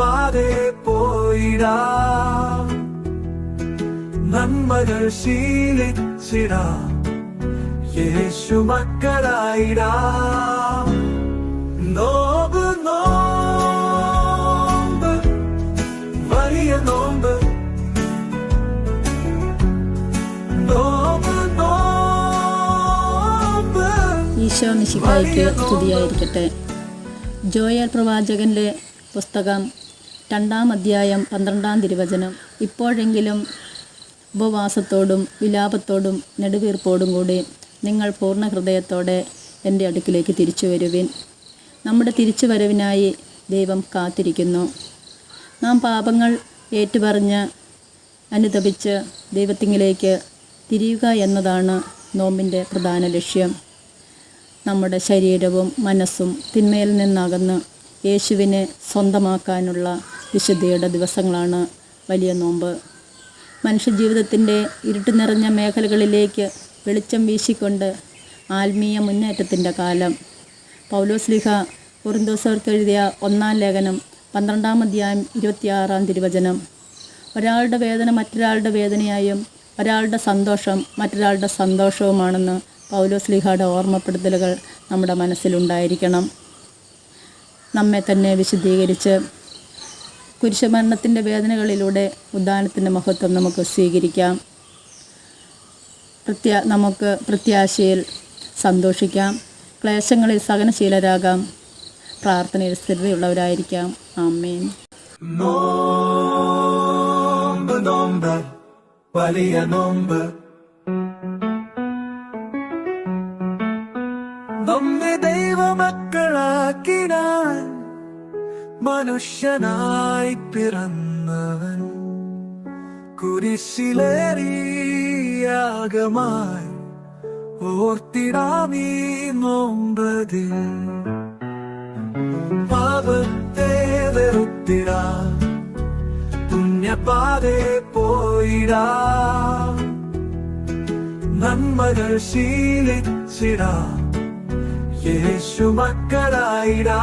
പുണ്യപാതെ പോയിടാ. നന്മകൾ ശീലിച്ചിടാ. യേശു മക്കളായിടാ. നോമ്പ് നോമ്പ്. വലിയ നോമ്പ്. ഈശോ മിശിഹായ്ക്ക് സ്തുതിയായിരിക്കട്ടെ. ജോയൽ പ്രവാചകന്റെ പുസ്തകം രണ്ടാം അധ്യായം പന്ത്രണ്ടാം തിരുവചനം. ഇപ്പോഴെങ്കിലും ഉപവാസത്തോടും വിലാപത്തോടും നെടുവീർപ്പോടും കൂടി നിങ്ങൾ പൂർണ ഹൃദയത്തോടെ എന്റെ അടുക്കിലേക്ക് തിരിച്ചു വരുവിൻ. നമ്മുടെ തിരിച്ചു വരവിനായി ദൈവം കാത്തിരിക്കുന്നു. നാം പാപങ്ങൾ ഏറ്റുപറഞ്ഞ് അനുതപിച്ച് ദൈവത്തിങ്കിലേക്ക് തിരിയുക എന്നതാണ് നോമ്പിന്റെ പ്രധാന ലക്ഷ്യം. നമ്മുടെ ശരീരവും മനസ്സും തിന്മയിൽ നിന്നകന്ന് യേശുവിനെ സ്വന്തമാക്കാനുള്ള വിശുദ്ധിയുടെ ദിവസങ്ങളാണ് വലിയ നോമ്പ്. മനുഷ്യജീവിതത്തിന്റെ ഇരുട്ട് നിറഞ്ഞ മേഖലകളിലേക്ക് വെളിച്ചം വീശിക്കൊണ്ട് ആത്മീയ മുന്നേറ്റത്തിന്റെ കാലം. പൗലോസ്ലിഹ കുറുന്തോസർക്ക് എഴുതിയ ഒന്നാം ലേഖനം പന്ത്രണ്ടാം അധ്യായം ഇരുപത്തിയാറാം തിരുവചനം. ഒരാളുടെ വേദന മറ്റൊരാളുടെ വേദനയായും ഒരാളുടെ സന്തോഷം മറ്റൊരാളുടെ സന്തോഷവുമാണെന്ന് പൗലോസ്ലിഹയുടെ ഓർമ്മപ്പെടുത്തലുകൾ നമ്മുടെ മനസ്സിലുണ്ടായിരിക്കണം. നമ്മെ തന്നെ വിശുദ്ധീകരിച്ച് കുരിശുമരണത്തിന്റെ വേദനകളിലൂടെ ഉദ്ധാനത്തിന്റെ മഹത്വം നമുക്ക് സ്വീകരിക്കാം. പ്രത്യാ നമുക്ക് പ്രത്യാശയിൽ സന്തോഷിക്കാം. ക്ലേശങ്ങളിൽ സഹനശീലരാകാം. പ്രാർത്ഥനയിൽ സ്ഥിരതയുള്ളവരായിരിക്കാം. ആമേൻ. വലിയ നോമ്പ്. നമ്മെ ദൈവമക്കളാക്കിനാൻ മനുഷ്യനായി പിറന്നവൻ. കുരിശിലേറിയാകമായി ഓർത്തിടാമീ നോമ്പതിൽ. പാപത്തെ വെറുത്തിടാ പുണ്യപാതെ പോയിടാ. നന്മകൾ ശീലിച്ചിടാ യേശു മക്കളായിടാ.